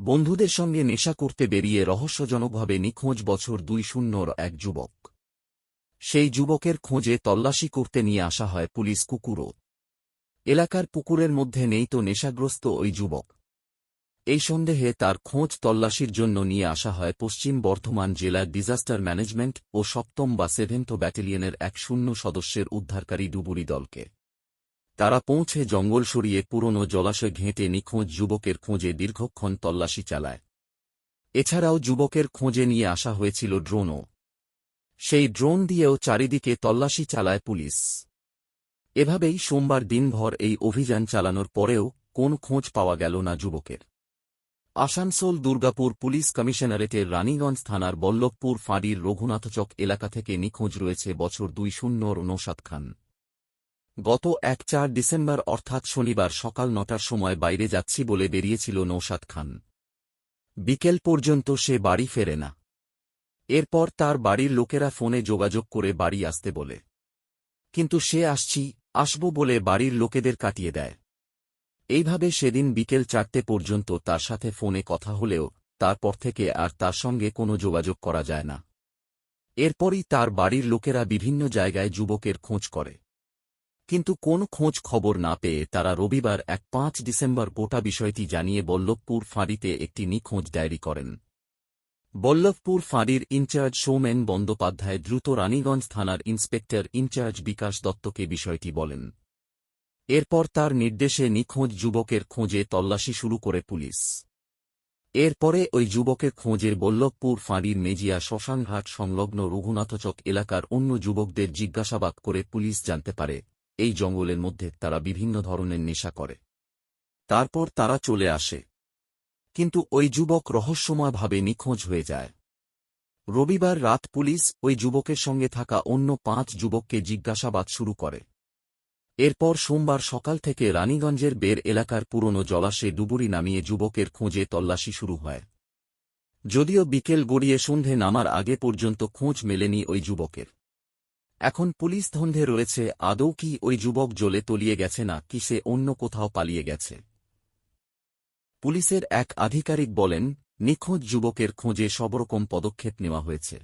বন্ধুদের সঙ্গে নেশা করতে বেরিয়ে রহস্যজনকভাবে নিখোঁজ বছর দুই শূন্যর এক যুবক। সেই যুবকের খোঁজে তল্লাশি করতে নিয়ে আসা হয় পুলিশ কুকুরও। এলাকার পুকুরের মধ্যে নেই তো নেশাগ্রস্ত ওই যুবক। এই সন্দেহে তার খোঁজ তল্লাশির জন্য নিয়ে আসা হয় পশ্চিম বর্ধমান জেলার ডিজাস্টার ম্যানেজমেন্ট ও সপ্তম বা সেভেন্থ ব্যাটালিয়নের এক শূন্য সদস্যের উদ্ধারকারী ডুবুরি দলকে। তারা পৌঁছে জঙ্গল সরিয়ে পুরনো জলাশয় ঘেঁটে নিখোঁজ যুবকের খোঁজে দীর্ঘক্ষণ তল্লাশি চালায়। এছাড়াও যুবকের খোঁজে নিয়ে আসা হয়েছিল ড্রোনও। সেই ড্রোন দিয়েও চারিদিকে তল্লাশি চালায় পুলিশ। এভাবেই সোমবার দিনভর এই অভিযান চালানোর পরেও কোন খোঁজ পাওয়া গেল না যুবকের। আসানসোল দুর্গাপুর পুলিশ কমিশনারেটের রানীগঞ্জ থানার বল্লভপুর ফাঁড়ির রঘুনাথচক এলাকা থেকে নিখোঁজ রয়েছে বছর দুই শূন্যর নৌসাদ খান। গত এক চার ডিসেম্বর অর্থাৎ শনিবার সকাল নটার সময় বাইরে যাচ্ছি বলে বেরিয়েছিল নৌসাদ খান। বিকেল পর্যন্ত সে বাড়ি ফেরে না। এরপর তার বাড়ির লোকেরা ফোনে যোগাযোগ করে বাড়ি আসতে বলে। কিন্তু সে আসছি, আসব বলে বাড়ির লোকেদের কাটিয়ে দেয়। এইভাবে সেদিন বিকেল চারটে পর্যন্ত তার সাথে ফোনে কথা হলেও তারপর থেকে আর তার সঙ্গে কোনো যোগাযোগ করা যায় না। এরপরই তার বাড়ির লোকেরা বিভিন্ন জায়গায় যুবকের খোঁজ করে। কিন্তু কোন খোঁজ খবর না পেয়ে তারা রবিবার এক পাঁচ ডিসেম্বর গোটা বিষয়টি জানিয়ে বল্লভপুর ফাঁড়িতে একটি নিখোঁজ ডায়েরি করেন। বল্লভপুর ফাঁড়ির ইনচার্জ সৌমেন বন্দ্যোপাধ্যায় দ্রুত রানীগঞ্জ থানার ইন্সপেক্টর ইনচার্জ বিকাশ দত্তকে বিষয়টি বলেন। এরপর তার নির্দেশে নিখোঁজ যুবকের খোঁজে তল্লাশি শুরু করে পুলিশ। এরপরে ওই যুবকের খোঁজে বল্লভপুর ফাঁড়ির মেজিয়া শ্মশানঘাট সংলগ্ন রঘুনাথচক এলাকার অন্য যুবকদের জিজ্ঞাসাবাদ করে পুলিশ জানতে পারে। এই জঙ্গলের মধ্যে তারা বিভিন্ন ধরনের নেশা করে। তারপর তারা চলে আসে। কিন্তু ওই যুবক রহস্যময়ভাবে নিখোঁজ হয়ে যায়। রবিবার রাত পুলিশ ওই যুবকের সঙ্গে থাকা অন্য পাঁচ যুবককে জিজ্ঞাসাবাদ শুরু করে। এরপর সোমবার সকাল থেকে রানীগঞ্জের বের এলাকার পুরনো জলাশে ডুবুরি নামিয়ে যুবকের খোঁজে তল্লাশি শুরু হয়। যদিও বিকেল গড়িয়ে সন্ধে নামার আগে পর্যন্ত খোঁজ মেলেনি ওই যুবকের। এখন পুলিশ ধন্ধে রয়েছে, আদৌ কি ওই যুবক জ্বলে তলিয়ে গেছে না কি সে অন্য কোথাও পালিয়ে গেছে? পুলিশের এক আধিকারিক বলেন, নিখোঁজ যুবকের খোঁজে সবরকম পদক্ষেপ নেওয়া হয়েছে।